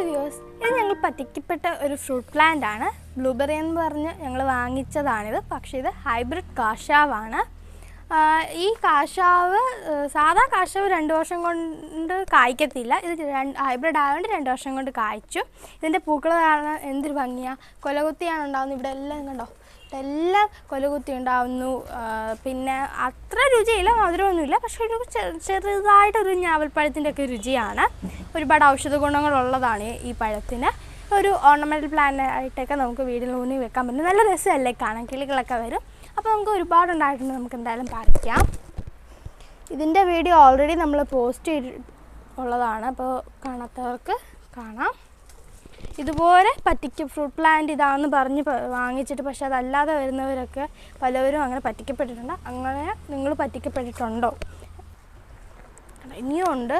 Hi views ഇത് ഞങ്ങൾ പറ്റിക്കപ്പെട്ട ഒരു ഫ്രൂട്ട് പ്ലാന്റ് ആണ്. ബ്ലൂബെറി എന്ന് പറഞ്ഞ് ഞങ്ങൾ വാങ്ങിച്ചതാണിത്. പക്ഷേ ഇത് ഹൈബ്രിഡ് കാഷാവാണ് ഈ കാഷാവ് സാധാ കാഷാവ് രണ്ട് വർഷം കൊണ്ട് കായ്ക്കത്തില്ല. ഇത് ഹൈബ്രിഡ് ആയതുകൊണ്ട് രണ്ട് വർഷം കൊണ്ട് കായ്ച്ചു. ഇതിന്റെ പൂക്കൾ കാണാൻ എന്തൊരു ഭംഗിയാണ് കൊലകുത്തിയാണ് ഉണ്ടാകുന്നത് ഇവിടെ എല്ലാം കണ്ടോ? എല്ലാം കൊലകുത്തി ഉണ്ടാവുന്നു. പിന്നെ അത്ര രുചിയില്ല മധുരമൊന്നുമില്ല. പക്ഷേ ഒരു ചെറുതായിട്ടൊരു ഞാവൽപ്പഴത്തിന്റെ ഒക്കെ രുചിയാണ്. ഒരുപാട് ഔഷധ ഗുണങ്ങളുള്ളതാണ് ഈ പഴത്തിന്. ഒരു ഓർണമെന്റൽ പ്ലാന്റ് ആയിട്ടൊക്കെ നമുക്ക് വീടിന് ഊന്നി വെക്കാൻ പറ്റും. നല്ല രസമല്ലേ? കാണാൻ കിളികളൊക്കെ വരും. അപ്പോൾ നമുക്ക് ഒരുപാടുണ്ടായിട്ടുണ്ട്. നമുക്ക് എന്തായാലും പറിക്കാം ഇതിന്റെ വീഡിയോ ഓൾറെഡി നമ്മൾ പോസ്റ്റ് ചെയ്ത് ഉള്ളതാണ്. അപ്പോൾ കാണാത്തവർക്ക് കാണാം. ഇതുപോലെ പറ്റിക്ക ഫ്രൂട്ട് പ്ലാന്റ് ഇതാണെന്ന് പറഞ്ഞ് വാങ്ങിച്ചിട്ട് പക്ഷെ അതല്ലാതെ വരുന്നവരൊക്കെ പലവരും അങ്ങനെ പറ്റിക്കപ്പെട്ടിട്ടുണ്ട്. അങ്ങനെ നിങ്ങൾ പറ്റിക്കപ്പെട്ടിട്ടുണ്ടോ? ഇനിയും ഉണ്ട്.